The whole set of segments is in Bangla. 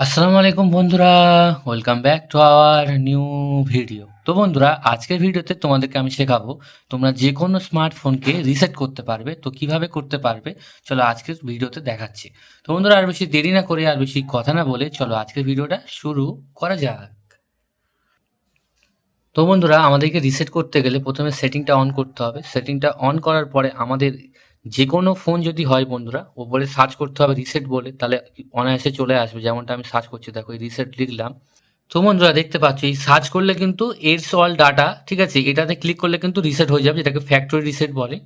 আসসালামু আলাইকুম বন্ধুরা welcome back to our new video তো বন্ধুরা, আজকের ভিডিওতে তোমাদেরকে আমি শেখাবো তোমরা যে কোনো স্মার্টফোনকে রিসেট করতে পারবে। তো কীভাবে করতে পারবে? চলো আজকের ভিডিওতে দেখাচ্ছি। তো বন্ধুরা, আর বেশি দেরি না করে, আর বেশি কথা না বলে চলো আজকের ভিডিওটা শুরু করা যাক। তো বন্ধুরা, আমাদেরকে রিসেট করতে গেলে প্রথমে সেটিংটা অন করতে হবে। সেটিংটা অন করার পরে আমাদের যে কোনো ফোন যদি হয় বন্ধুরা, ও বলে সার্চ করতে হবে রিসেট বলে, তাহলে অনায়াসে চলে আসবে, যেমনটা আমি সার্চ করছি, দেখো এই রিসেট লিখলাম। তো বন্ধুরা, দেখতে পাচ্ছ, এই সার্চ করলে কিন্তু এরস অল ডাটা ঠিক আছে, এটাতে ক্লিক করলে কিন্তু রিসেট হয়ে যাবে, যেটাকে ফ্যাক্টরি রিসেট বলে।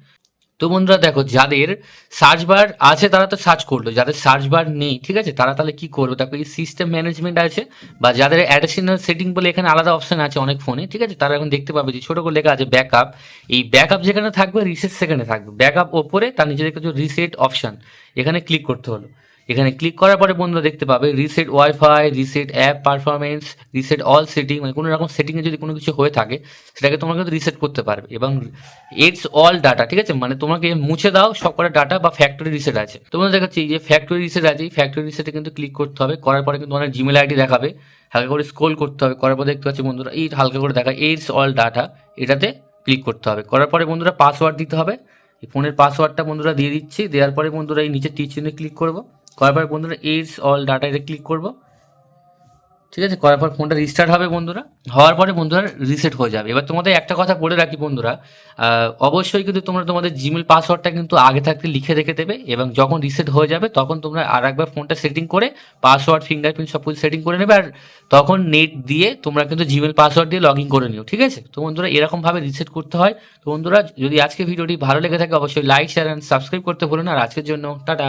তো বন্ধুরা দেখো, যাদের সার্চ বার আছে, তারা তো সার্চ করল। যাদের সার্চ বার নেই, ঠিক আছে, তারা তাহলে কি করবে? দেখো, এই সিস্টেম ম্যানেজমেন্ট আছে, বা যাদের অ্যাডিশনাল সেটিং বলে এখানে আলাদা অপশন আছে অনেক ফোনে ঠিক আছে, তারা এখন দেখতে পাবে যে ছোটো করে লেখা আছে ব্যাকআপ এই ব্যাকআপ যেখানে থাকবে রিসেট সেখানে থাকবে। ব্যাকআপ ওপরে তার নিচে দেখতে রিসেট অপশন এখানে ক্লিক করতে হলো। এখানে ক্লিক করার পরে বন্ধুরা দেখতে পাবে reset wifi reset app performance reset all setting মানে কোনো রকম সেটিংয়ে যদি কোনো কিছু হয়ে থাকে, সেটাকে তোমরা কিন্তু রিসেট করতে পারবে। এবং ইটস অল ডাটা ঠিক আছে? মানে তোমাকে মুছে দাও সব কটা ডাটা বা ফ্যাক্টরি রিসেট আছে। তোমরা দেখাচ্ছি যে ফ্যাক্টরি রিসেট আছে, এই ফ্যাক্টরি রিসেটে কিন্তু ক্লিক করতে হবে। করার পরে কিন্তু অনেক জিমেল আইডি দেখাবে। হালকা করে স্ক্রোল করতে হবে। করার পর দেখতে পাচ্ছি বন্ধুরা, এই হালকা করে দেখা ইটস অল ডাটা এটাতে ক্লিক করতে হবে। করার পরে বন্ধুরা পাসওয়ার্ড দিতে হবে। এই ফোনের পাসওয়ার্ডটা বন্ধুরা দিয়ে দিচ্ছি। দেওয়ার পরে বন্ধুরা এই নিচে টিচ চিহ্নে ক্লিক করব। করার পরে বন্ধুরা এইডস অল ডাটা এটা ক্লিক করব। ঠিক আছে? করার পর ফোনটা রিস্টার্ট হবে বন্ধুরা। হওয়ার পরে বন্ধুরা রিসেট হয়ে যাবে। এবার তোমাদের একটা কথা বলে রাখি বন্ধুরা অবশ্যই কিন্তু তোমরা তোমাদের জিমেল পাসওয়ার্ডটা কিন্তু আগে থাকতে লিখে রেখে দেবে এবং যখন রিসেট হয়ে যাবে তখন তোমরা আর একবার ফোনটা সেটিং করে পাসওয়ার্ড ফিঙ্গারপ্রিন্ট সব কিছু সেটিং করে নেবে। আর তখন নেট দিয়ে তোমরা কিন্তু জিমেল পাসওয়ার্ড দিয়ে লগ ইন করে নিও। ঠিক আছে? তো বন্ধুরা এরকমভাবে রিসেট করতে হয়। তো বন্ধুরা, যদি আজকে ভিডিওটি ভালো লেগে থাকে, অবশ্যই লাইক শেয়ার অ্যান্ড সাবস্ক্রাইব করতে ভুলো না। আর আজকের জন্য টাটা।